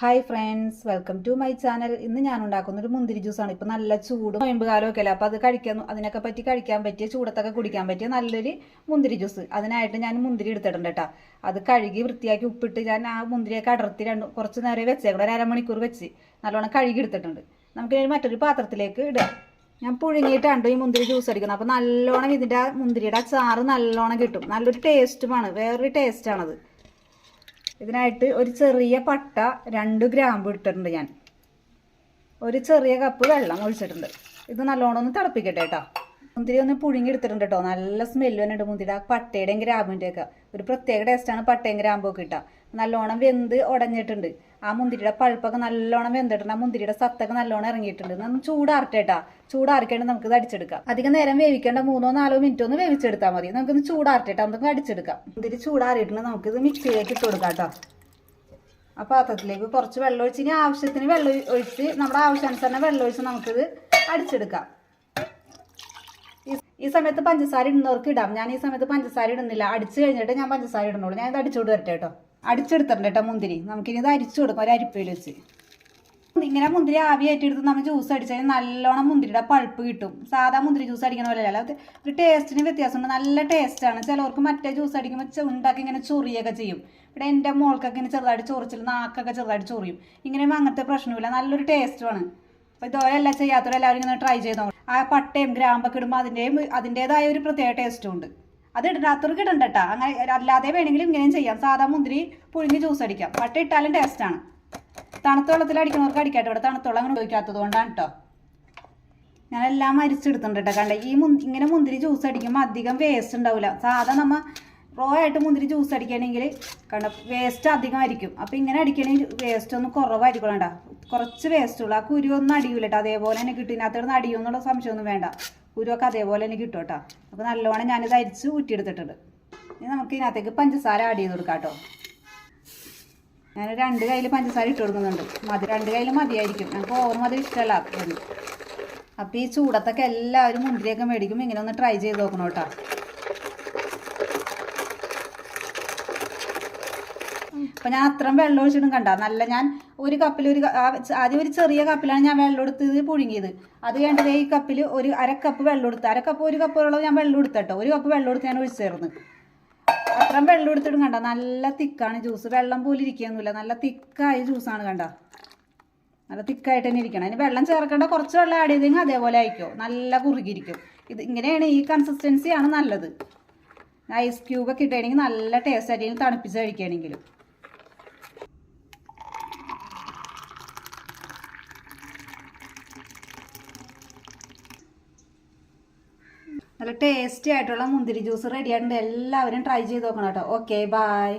Hi friends welcome to my channel ഇന്ന് ഞാൻ ഉണ്ടാക്കുന്ന ഒരു മുന്തിരി ജ്യൂസാണ് ഇപ്പം നല്ല ചൂട് നോയമ്പ് കാലമൊക്കെ അല്ലേ അപ്പോൾ അത് കഴിക്കാൻ അതിനൊക്കെ പറ്റി കഴിക്കാൻ പറ്റിയ ചൂടത്തൊക്കെ കുടിക്കാൻ പറ്റിയ നല്ലൊരു മുന്തിരി ജ്യൂസ് അതിനായിട്ട് ഞാൻ മുന്തിരി എടുത്തിട്ടുണ്ട് കേട്ടോ. അത് കഴുകി വൃത്തിയാക്കി ഉപ്പിട്ട് ഞാൻ ആ മുന്തിരിയൊക്കെ അടർത്തി രണ്ട് കുറച്ച് നേരം വെച്ചേക്കണം ഒരു അരമണിക്കൂർ വെച്ച്. നല്ലോണം കഴുകി എടുത്തിട്ടുണ്ട്. നമുക്ക് മറ്റൊരു പാത്രത്തിലേക്ക് ഇടാം. ഞാൻ പുഴുങ്ങിയിട്ടാണ് ഈ മുന്തിരി ജ്യൂസ് അടിക്കുന്നത്. അപ്പോൾ നല്ലോണം ഇതിന്റെ ആ മുന്തിരിയുടെ ചാറ് നല്ലോണം കിട്ടും. നല്ലൊരു ടേസ്റ്റുമാണ് വേറൊരു ടേസ്റ്റാണത് ഇതിനായിട്ട് ഒരു ചെറിയ പട്ട രണ്ട് ഗ്രാമ്പ് ഇട്ടിട്ടുണ്ട് ഞാൻ. ഒരു ചെറിയ കപ്പ് വെള്ളം ഒഴിച്ചിട്ടുണ്ട്. ഇത് നല്ലോണം ഒന്ന് തിളപ്പിക്കട്ടെ കേട്ടോ മുന്തിരി ഒന്ന് പുഴുങ്ങി എടുത്തിട്ടുണ്ട് കേട്ടോ നല്ല സ്മെല്ല് വന്നിട്ട് മുന്തിരി. ആ പട്ടയുടെയും ഗ്രാമ്പിന്റെയൊക്കെ ഒരു പ്രത്യേക ടേസ്റ്റാണ് പട്ടയും ഗ്രാമ്പൊക്കെ കിട്ടുക നല്ലോണം വെന്ത് ഉടഞ്ഞിട്ടുണ്ട് ആ മുന്തിരിയുടെ പഴുപ്പൊക്കെ നല്ലോണം വെന്തിട്ടുണ്ട്. ആ മുന്തിരിയുടെ സത്തൊക്കെ നല്ലോണം ഇറങ്ങിയിട്ടുണ്ട്. നമ്മൾ ചൂടാറട്ടേട്ടാ ചൂടാറിക്കേണ്ട നമുക്ക് ഇത് അടിച്ചെടുക്കാം. അധികം നേരം വേവിക്കേണ്ട മൂന്നോ നാലോ മിനിറ്റ് ഒന്ന് വേവിച്ചെടുത്താൽ മതി. നമുക്ക് ഇത് ചൂടാറട്ടേട്ടാ നമുക്ക് അടിച്ചെടുക്കാം. മുന്തിരി ചൂടാറിയിട്ടുണ്ട്. നമുക്കിത് മിക്സിയിലേക്ക് ഇട്ട് കൊടുക്കാം കേട്ടോ ആ പാത്രത്തിലേക്ക് കുറച്ച് വെള്ളം ഒഴിച്ച് ഇനി ആവശ്യത്തിന് വെള്ളം ഒഴിച്ച് നമ്മുടെ ആവശ്യാനുസരണം വെള്ളം ഒഴിച്ച് നമുക്കിത് അടിച്ചെടുക്കാം. ഈ സമയത്ത് പഞ്ചസാര ഇടുന്നവർക്ക് ഇടാം. ഞാൻ ഈ സമയത്ത് പഞ്ചസാര ഇടുന്നില്ല. അടിച്ചു കഴിഞ്ഞിട്ട് ഞാൻ പഞ്ചസാര ഇടുന്നുള്ളൂ. ഞാൻ ഇത് അടിച്ചുകൊണ്ട് വരട്ടെ കേട്ടോ അടിച്ചെടുത്തിട്ടുണ്ട് കേട്ടോ മുന്തിരി. നമുക്കിനി ഇത് അരിച്ചു കൊടുക്കാം ഒരു അരിപ്പയിൽ വെച്ച്. ഇങ്ങനെ മുന്തിരി ആവിയായിട്ടെടുത്ത് നമ്മൾ ജ്യൂസ് അടിച്ചാൽ നല്ലോണം മുന്തിരിയുടെ പൾപ്പ് കിട്ടും. സാധാ മുന്തിരി ജ്യൂസ് അടിക്കുന്ന പോലെ അല്ല ഒരു ടേസ്റ്റിന് വ്യത്യാസമുണ്ട്. നല്ല ടേസ്റ്റാണ് ചിലവർക്ക് മറ്റേ ജ്യൂസ് അടിക്കുമ്പോൾ ചുണ്ടാക്കി ഇങ്ങനെ ചൊറിയൊക്കെ ചെയ്യും. ഇവിടെ എന്റെ മോൾക്കൊക്കെ ഇങ്ങനെ ചെറുതായിട്ട് ചൊറിച്ചിൽ നാക്കൊക്കെ ചെറുതായിട്ട് ചൊറിയും. ഇങ്ങനെ അങ്ങനത്തെ പ്രശ്നമില്ല. നല്ലൊരു ടേസ്റ്റുമാണ് അപ്പോൾ ഇതുപോലെയല്ല ചെയ്യാത്തവരെല്ലാവരും ഇങ്ങനെ ട്രൈ ചെയ്തോ ആ പട്ടയും ഗ്രാമ്പൊക്കെ ഇടുമ്പോൾ അതിന്റെയും അതിന്റേതായ ഒരു പ്രത്യേക ടേസ്റ്റും ഉണ്ട്. അത് ഇടാത്തവർക്ക് ഇടണ്ട കേട്ടോ അങ്ങനെ അല്ലാതെ വേണമെങ്കിലും ഇങ്ങനെയും ചെയ്യാം. സാധാ മുന്തിരി പുഴുങ്ങി ജ്യൂസ് അടിക്കാം. പട്ട ഇട്ടാലും ടേസ്റ്റാണ് തണുത്ത വെള്ളത്തിൽ അടിക്കുന്നവർക്ക് അടിക്കട്ടെ. ഇവിടെ തണുത്ത വെള്ളം അങ്ങനെ ഉപയോഗിക്കാത്തത് കൊണ്ടാണ് കേട്ടോ ഞാൻ എല്ലാം അരിച്ചെടുത്തിട്ടുണ്ട് കേട്ടോ കണ്ട ഈ മുന്തി ഇങ്ങനെ മുന്തിരി ജ്യൂസ് അടിക്കുമ്പോൾ അധികം വേസ്റ്റ് ഉണ്ടാവില്ല സാധാ നമ്മ റോ ആയിട്ട് മുന്തിരി ജ്യൂസ് അടിക്കുകയാണെങ്കിൽ കണ്ട വേസ്റ്റ് അധികമായിരിക്കും. അപ്പോൾ ഇങ്ങനെ അടിക്കണമെങ്കിൽ വേസ്റ്റ് ഒന്ന് കുറവായിരിക്കണം കുറച്ച് വേസ്റ്റ് ഉള്ളൂ. ആ കുരു ഒന്നും അടിയൂല കേട്ടോ അതേപോലെ തന്നെ കിട്ടും. ഇതിനകത്തോട് അടിയും എന്നുള്ള സംശയമൊന്നും വേണ്ട. കുരുവൊക്കെ അതേപോലെ തന്നെ കിട്ടും കേട്ടോ. അപ്പോൾ നല്ലോണം ഞാനിത് അരിച്ച് ഊറ്റിയെടുത്തിട്ടുണ്ട്. ഇനി നമുക്ക് ഇതിനകത്തേക്ക് പഞ്ചസാര ആഡ് ചെയ്ത് കൊടുക്കാം കേട്ടോ. ഞാൻ രണ്ട് കയ്യിൽ പഞ്ചസാര ഇട്ട് കൊടുക്കുന്നുണ്ട്. മതി രണ്ട് കയ്യിൽ മതിയായിരിക്കും. ഞങ്ങൾക്ക് ഓവർ മതി ഇഷ്ടമല്ല അപ്പോൾ ഈ ചൂടത്തൊക്കെ എല്ലാവരും മുന്തിരിയൊക്കെ മേടിക്കും ഇങ്ങനെ ഒന്ന് ട്രൈ ചെയ്ത് നോക്കണം കേട്ടോ. അപ്പം ഞാൻ അത്രയും വെള്ളം ഒഴിച്ചിടും കണ്ട. നല്ല ഞാൻ ഒരു കപ്പിൽ ഒരു ആദ്യം ഒരു ചെറിയ കപ്പിലാണ് ഞാൻ വെള്ളം എടുത്തത് പുഴുങ്ങിയത്. അത് കഴിഞ്ഞിട്ട് ഈ കപ്പിൽ ഒരു അര കപ്പ് വെള്ളം എടുത്ത് അര കപ്പ് ഒരു കപ്പോളം ഞാൻ വെള്ളം എടുത്തട്ടോ. ഒരു കപ്പ് വെള്ളം എടുത്ത് ഞാൻ ഒഴിച്ചു ചേർന്ന് അത്രയും വെള്ളം എടുത്തിടും കണ്ട. നല്ല തിക്കാണ് ജ്യൂസ് വെള്ളം പോലെ ഇരിക്കുകയൊന്നുമില്ല നല്ല തിക്കായ ജ്യൂസാണ് കണ്ട. നല്ല തിക്കായിട്ട് തന്നെ ഇരിക്കണം. അതിന് വെള്ളം ചേർക്കേണ്ട കുറച്ച് വെള്ളം ആഡ് ചെയ്തെങ്കിൽ അതേപോലെ ആയിക്കോ. നല്ല കുറുകിയിരിക്കും. ഇത് ഇങ്ങനെയാണ് ഈ കൺസിസ്റ്റൻസിയാണ് നല്ലത്. ഐസ് ക്യൂബൊക്കെ ഇട്ടുകയാണെങ്കിൽ നല്ല ടേസ്റ്റ് ആയിട്ട് തണുപ്പിച്ച് കഴിക്കുകയാണെങ്കിലും. നല്ല ടേസ്റ്റി ആയിട്ടുള്ള മുന്തിരി ജ്യൂസ് റെഡി ആയിട്ടുണ്ട്. എല്ലാവരും ട്രൈ ചെയ്ത് നോക്കണം കേട്ടോ. Okay bye